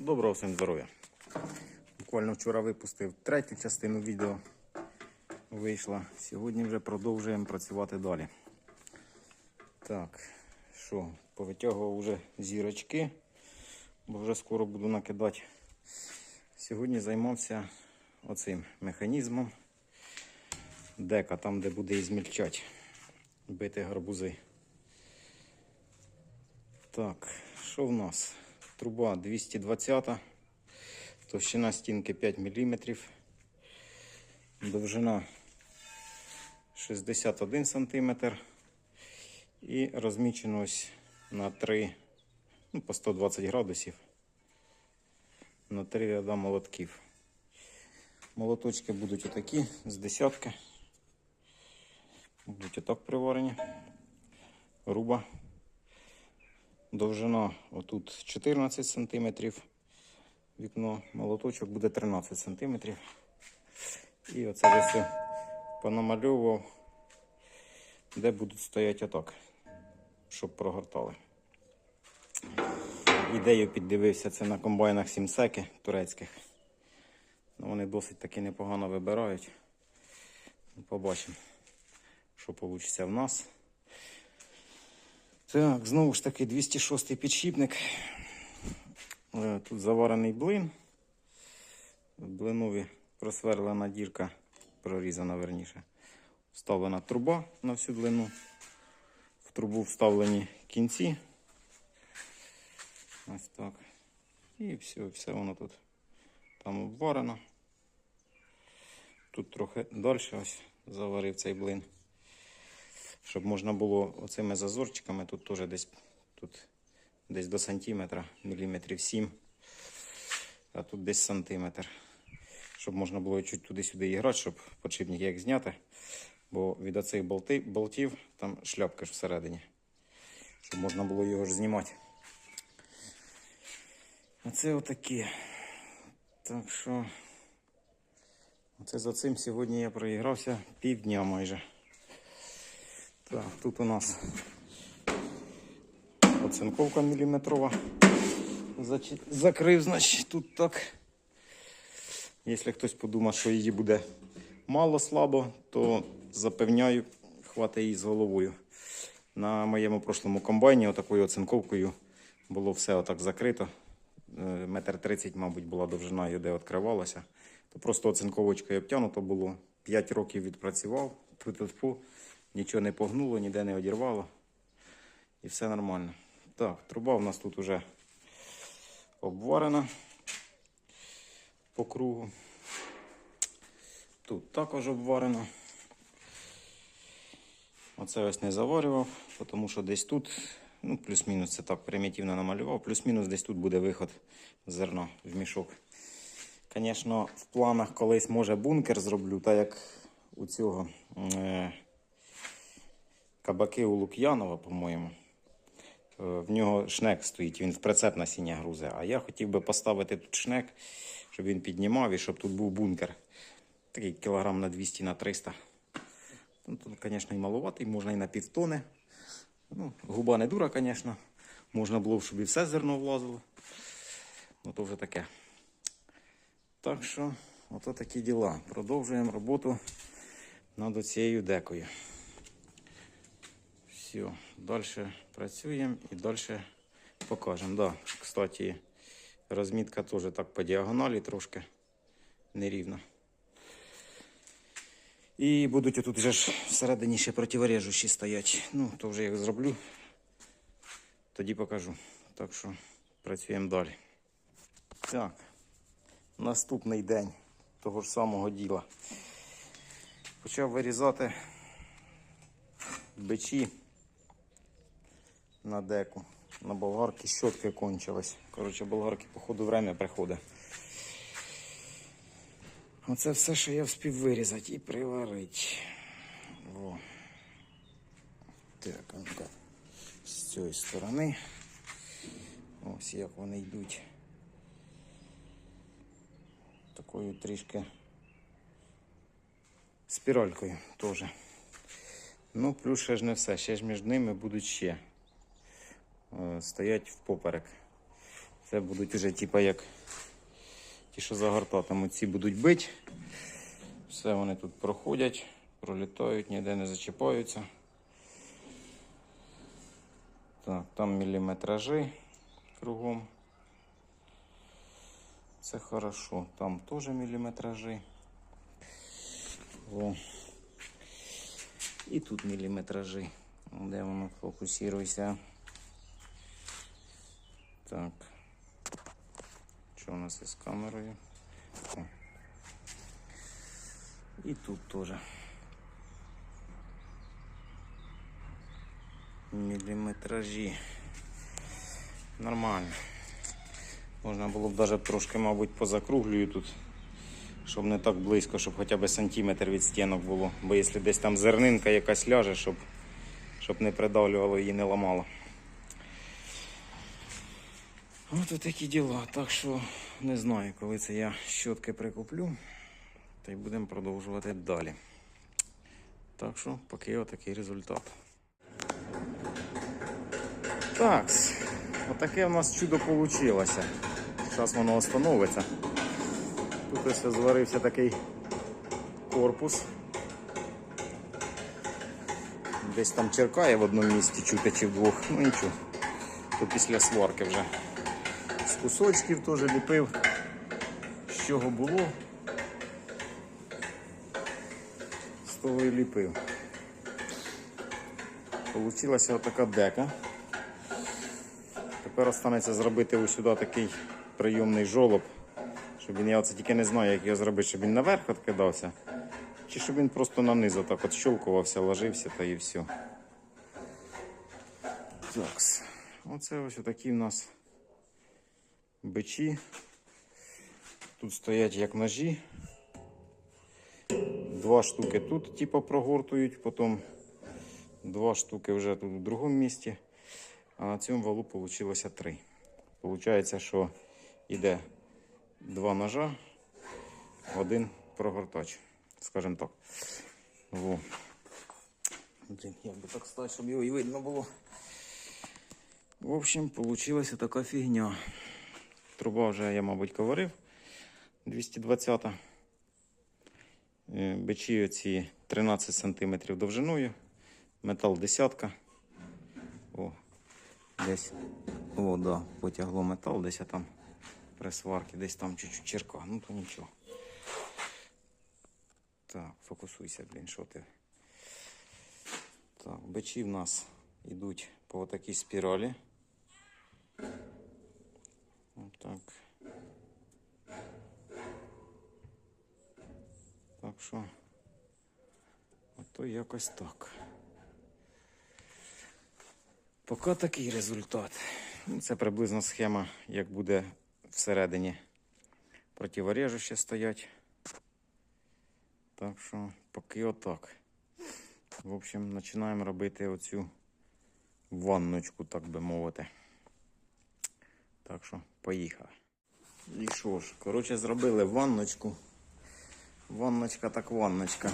Доброго всім здоров'я. Буквально вчора випустив третю частину відео. Вийшла. Сьогодні вже продовжуємо працювати далі. Так, що, повитягував вже зірочки, бо вже скоро буду накидати. Сьогодні займався оцим механізмом. Дека, там, де буде ізмільчати, бити гарбузи. Так, що в нас? Труба 220, товщина стінки 5 мм, довжина 61 см і розмічено на 3, ну, по 120 градусів на 3 ряда молотків. Молоточки будуть отакі з десятки. Будуть отак приварені. Руба. Довжина отут 14 см. Вікно молоточок буде 13 см. І оце вже все понамальовував, де будуть стояти отак, щоб прогортали. Ідею піддивився це на комбайнах сімсеки турецьких. Ну, Вони досить таки непогано вибирають. Побачимо, що вийде в нас. Так, знову ж таки 206 підшипник. Е, Тут заварений блин. В блинові просверлена дірка, прорізана верніше. Вставлена труба на всю длину. В трубу вставлені кінці. Ось так. І все, все воно тут там обварено. Тут трохи далі ось заварив цей блин щоб можна було оцими зазорчиками, тут теж десь, тут десь до сантиметра, міліметрів 7, а тут десь сантиметр. Щоб можна було чуть туди-сюди і грати, щоб подшипник як зняти. Бо від оцих болти, болтів там шляпка ж всередині. Щоб можна було його ж знімати. Оце отаке. Так що, оце за цим сьогодні я проігрався півдня майже. Так, тут у нас оцинковка міліметрова. Закрив, значить, тут так. Якщо хтось подумає, що її буде мало слабо, то запевняю, хватить її з головою. На моєму прошлому комбайні отакою оцинковкою було все отак закрито. Е, Метр тридцять, мабуть, була довжина, де відкривалася. То просто оцинковочкою обтягнуто було. 5 років відпрацював. Тьфу-тьфу-тьфу. Нічого не погнуло, ніде не одірвало. І все нормально. Так, труба у нас тут уже обварена по кругу. Тут також обварено. Оце ось не заварював, тому що десь тут, ну, плюс-мінус це так примітивно намалював, плюс-мінус десь тут буде виход зерна в мішок. Звісно, в планах колись може бункер зроблю, так як у цього. Е- кабаки у Лук'янова, по-моєму. Е, В нього шнек стоїть, він в прицеп насіння грузе. А я хотів би поставити тут шнек, щоб він піднімав і щоб тут був бункер. Такий кілограм на 200 на 300. Ну, тут, звісно, і малуватий, можна і на півтони. Ну, губа не дура, звісно. Можна було б, щоб і все зерно влазило. Ну, то вже таке. Так що, ото такі діла. Продовжуємо роботу над цією декою. Все, далі працюємо і далі покажемо. Да, кстати, розмітка теж так по діагоналі трошки нерівна. І будуть тут вже ж всередині ще противорежущі стоять. Ну, то вже як зроблю, тоді покажу. Так що працюємо далі. Так, наступний день того ж самого діла. Почав вирізати бичі на деку. На болгарки щотки кончились. Коротше, болгарки, походу, время приходить. Оце все, що я встиг вирізати і приварити. Во. Так, ну-ка. З цієї сторони. Ось як вони йдуть. Такою трішки спіралькою теж. Ну, плюс ще ж не все. Ще ж між ними будуть ще стоять впоперек. Це будуть уже типа як ті, що загортатимуть, ці будуть бити. Все вони тут проходять, пролітають, ніде не зачіпаються. Так, там міліметражі кругом. Це хорошо. Там теж міліметражі. О. І тут міліметражі. Де воно фокусується? Так. Що у нас із камерою? О. І тут теж. Міліметражі. Нормально. Можна було б навіть трошки, мабуть, позакруглюю тут, щоб не так близько, щоб хоча б сантиметр від стінок було. Бо якщо десь там зернинка якась ляже, щоб, щоб не придавлювало її не ламало. От такі діла. Так що не знаю, коли це я щотки прикуплю. Та й будемо продовжувати далі. Так що, поки отакий результат. Так, отаке в нас чудо вийшло. Зараз воно остановиться. Тут ось зварився такий корпус. Десь там черкає в одному місці, чути чи в двох. Ну нічого. То після сварки вже. Кусочків теж ліпив. З чого було. З того і ліпив. Получилася отака дека. Тепер останеться зробити ось сюди такий прийомний жолоб, щоб він, я оце тільки не знаю, як його зробити, щоб він наверх відкидався, чи щоб він просто наниз отак от щелкувався, ложився та і все. Такс. Оце ось такі в нас бичі. Тут стоять як ножі. Два штуки тут, типу, прогортують, потім два штуки вже тут в другому місці. А на цьому валу вийшло три. Получається, що йде два ножа, один прогортач, скажімо так. Во. Блін, Як би так стати, щоб його і видно було. В общем, получилася така фігня. Труба вже я, мабуть, говорив. 220. Е, Бичі оці 13 см довжиною. Метал десятка. О, десь. О, да, потягло метал, десь я там при сварці, десь там чуть-чуть черка. Ну то нічого. Так, фокусуйся, блін, що ти. Так, бичі в нас йдуть по такій спіралі. Отак. Так що, ото якось так. Поки такий результат. Ну, Це приблизно схема, як буде всередині противорежище стоять. Так що, поки отак. В общем, починаємо робити оцю ванночку, так би мовити. Так що, поїхали. І що ж, коротше, зробили ванночку. Ванночка так ванночка.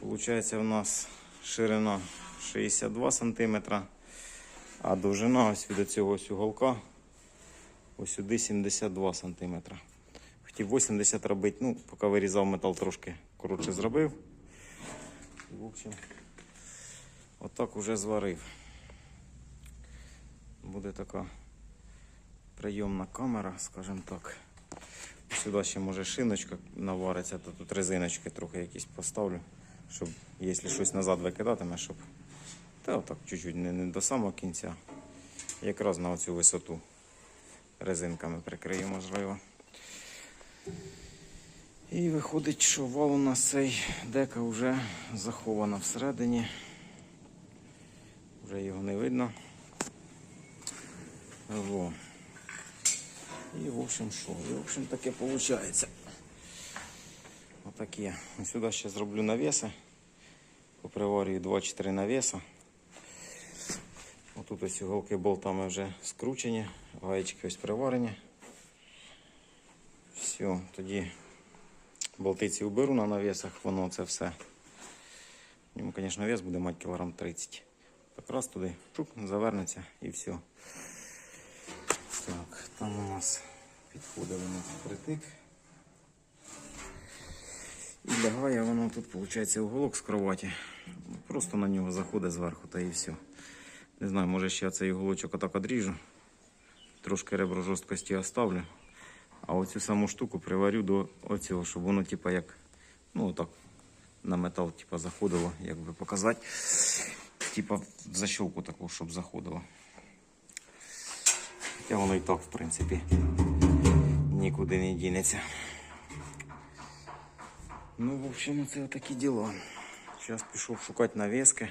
Получається у нас ширина 62 см, а довжина ось від цього ось уголка ось сюди 72 см. Хотів 80 робити, ну, поки вирізав метал трошки коротше зробив. В общем, отак уже зварив. Буде така прийомна камера, скажімо так. Сюди ще може шиночка навариться, то тут резиночки трохи якісь поставлю, щоб якщо щось назад викидатиме, щоб та отак чуть-чуть не, не до самого кінця. Якраз на оцю висоту резинками прикрию, можливо. І виходить, що вал у нас цей дека вже захована всередині. Вже його не видно. Во. І в общем що? І в общем таке виходить. Отаке. Сюди ще зроблю навіси. Поприварюю 2-4 навіса. Отут ось уголки болтами вже скручені, гаєчки ось приварені. Все, тоді болтиці уберу на навісах, воно це все. В ньому, звісно, вес буде мати кілограм 30. Так раз туди чук, завернеться і все. Там у нас підходить воно впритик. І лягає воно тут, виходить, уголок з кроваті. Просто на нього заходить зверху та і все. Не знаю, може ще я цей уголочок отак одріжу. Трошки ребро жорсткості оставлю. А оцю саму штуку приварю до оцього, щоб воно, типа, як, ну так, на метал, типа, заходило, як би показати. Типа в защелку таку, щоб заходило. Хоча воно і так, в принципі, нікуди не дінеться. Ну, в общем, це такі діла. Зараз пішов шукати навіски.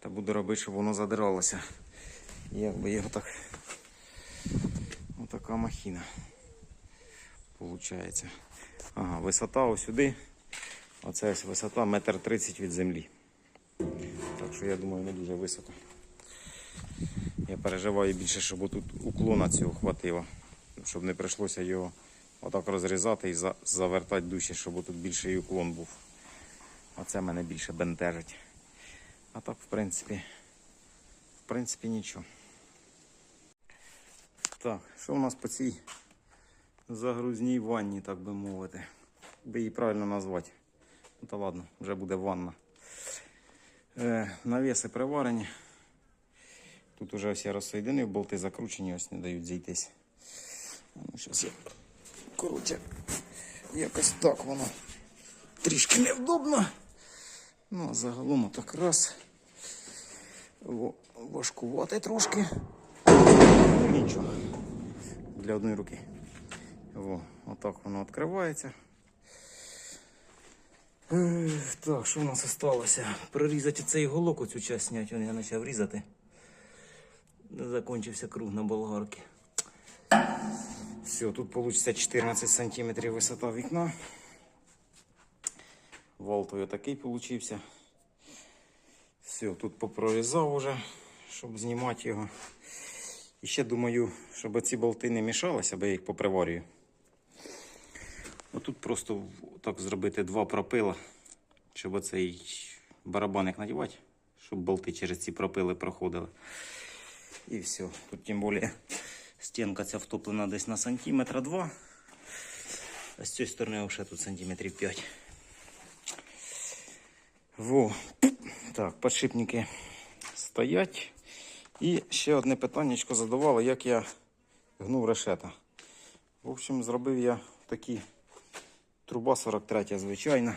Та буду робити, щоб воно задиралося. Якби його так. Отака махіна. Получається. Ага, висота ось сюди. Оце ось висота метр тридцять від землі. Так що я думаю, не дуже високо. Я переживаю більше, щоб тут уклона цього хватило. Щоб не прийшлося його отак розрізати і завертати дужче, щоб тут більший уклон був. Оце мене більше бентежить. А так, в принципі, в принципі, нічого. Так, що у нас по цій загрузній ванні, так би мовити? Би її правильно назвати. Ну та ладно, вже буде ванна. Е, навіси приварені. Тут уже ось я болти закручені, ось не дають зійтись. Ну, зараз я. Коротше, якось так воно трішки невдобно. Ну, а загалом так раз. Важкувати трошки. Ну, нічого. Для одної руки. Во, отак воно відкривається. Так, що в нас залишилося? Прирізати цей голок, оцю часть зняти, я почав різати. Закончився круг на болгарки. Все, тут вийде 14 сантиметрів висота вікна. Валтою такий получився. Все, тут попрорізав уже, щоб знімати його. І ще думаю, щоб ці болти не мішалися, бо я їх поприварюю. Отут просто так зробити два пропила, щоб оцей барабаник надівати, щоб болти через ці пропили проходили. І все. Тут тим більше стінка ця втоплена десь на сантиметра два. А з цієї сторони вже тут сантиметрів 5. Во. Так, подшипники стоять. І ще одне питаннячко задавали, як я гнув решета. В общем, зробив я такі труба 43 звичайна.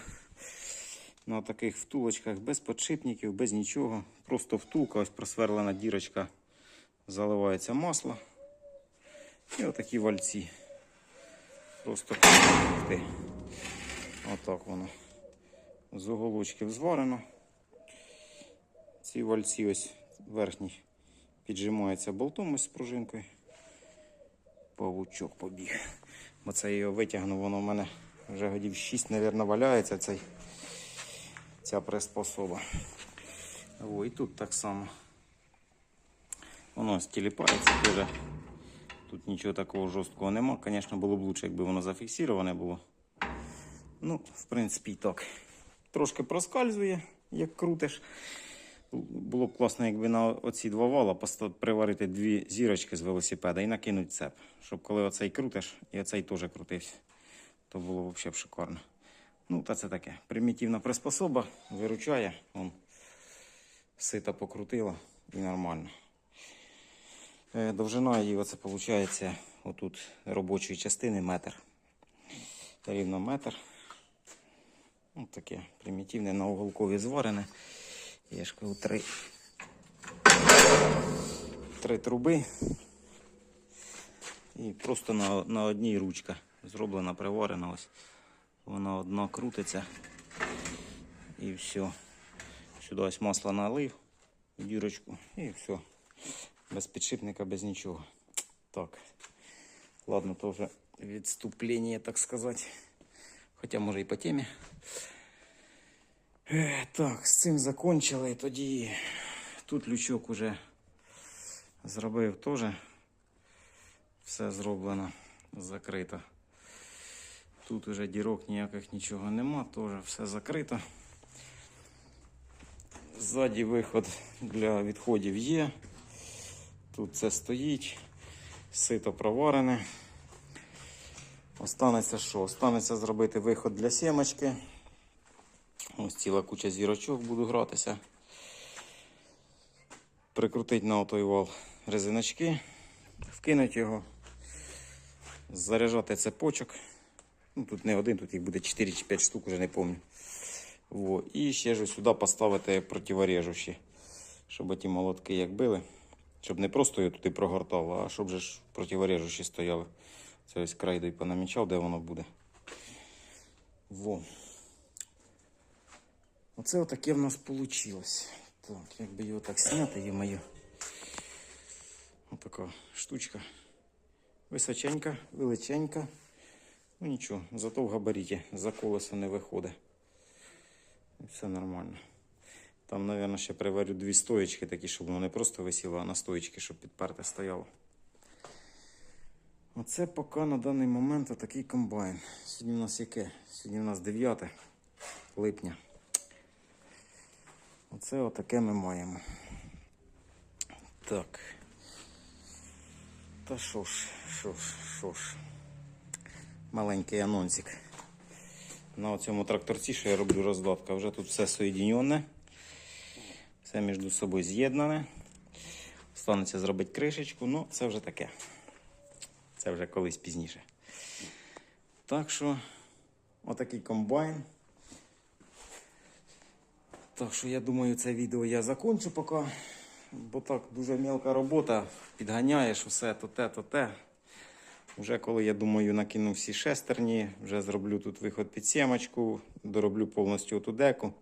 На таких втулочках без подшипників, без нічого. Просто втулка, ось просверлена дірочка, заливається масло. І отакі вальці. Просто. Отак воно. З уголочків зварено. Ці вальці ось верхній піджимаються болтом ось з пружинкою. Павучок побіг. Бо це я його витягнув, воно в мене вже годів 6, мабуть, валяється цей, ця приспособа. О, і тут так само. Воно стіліпається теж. Тут нічого такого жорсткого нема. Звісно, було б лучше, якби воно зафіксироване було. Ну, в принципі, і так. Трошки проскальзує, як крутиш. Було б класно, якби на оці два вала приварити дві зірочки з велосипеда і накинути цеп. Щоб коли оцей крутиш, і оцей теж крутився. То було б взагалі шикарно. Ну, та це таке. Примітивна приспособа, виручає. Вон, сита покрутила і нормально. Е, Довжина її оце виходить отут робочої частини метр. Рівно метр. Ну, таке примітивне на уголкові зварене. Я ж три, три труби. І просто на, на одній ручка зроблена, приварена ось. Вона одна крутиться. І все. Сюди ось масло налив, дірочку і все. Без підшипника, без нічого. Так. Ладно, то вже відступлення, так сказати. Хоча може і по темі. Е, Так, з цим закончили. Тоді тут лючок уже зробив теж. Все зроблено, закрито. Тут уже дірок ніяких нічого нема, теж все закрито. Ззаді виход для відходів є. Тут це стоїть. Сито проварене. Останеться що? Останеться зробити виход для сімочки. Ось ціла куча зірочок буду гратися. Прикрутити на отой вал резиночки, вкинути його, заряджати цепочок. Ну, тут не один, тут їх буде 4 чи 5 штук, вже не пам'ятаю. І ще ж сюди поставити противорежущі, щоб ті молотки як били. Щоб не просто його туди прогортало, а щоб же ж противорежущі стояли. Це ось крайдой понамічав, де воно буде. Во. Оце отаке в нас вийшло. Так, якби його так зняти, є моє. Отака штучка. Височенька, величенька. Ну нічого, зато в габаріті за колесо не виходить. І все нормально. Там, мабуть, ще приварю дві стоєчки такі, щоб воно не просто висіло, а на стоєчки, щоб підперте стояло. Оце поки на даний момент отакий комбайн. Сьогодні у нас яке? Сьогодні у нас 9 липня. Оце отаке ми маємо. Так. Та що ж, що ж, що ж. Маленький анонсик. На цьому тракторці, що я роблю роздатка, вже тут все соєдінене. Все між собою з'єднане. Станеться зробити кришечку, ну це вже таке. Це вже колись пізніше. Так що, отакий комбайн. Так що я думаю, це відео я закончу поки. Бо так дуже мелка робота. Підганяєш усе то те, то те. Вже коли я думаю, накину всі шестерні, вже зроблю тут виход під сімочку, дороблю повністю оту деку,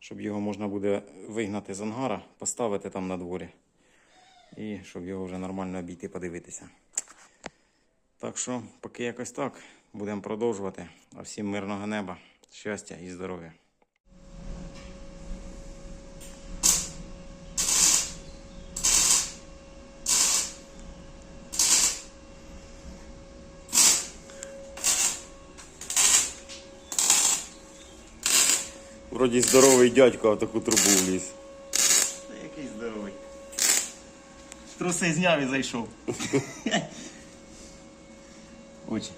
щоб його можна буде вигнати з ангара, поставити там на дворі. І щоб його вже нормально обійти, подивитися. Так що, поки якось так, будемо продовжувати. А всім мирного неба, щастя і здоров'я. Вроді здоровий дядько, а в таку трубу вліз. Та який здоровий. Труси зняв і зайшов. Очі.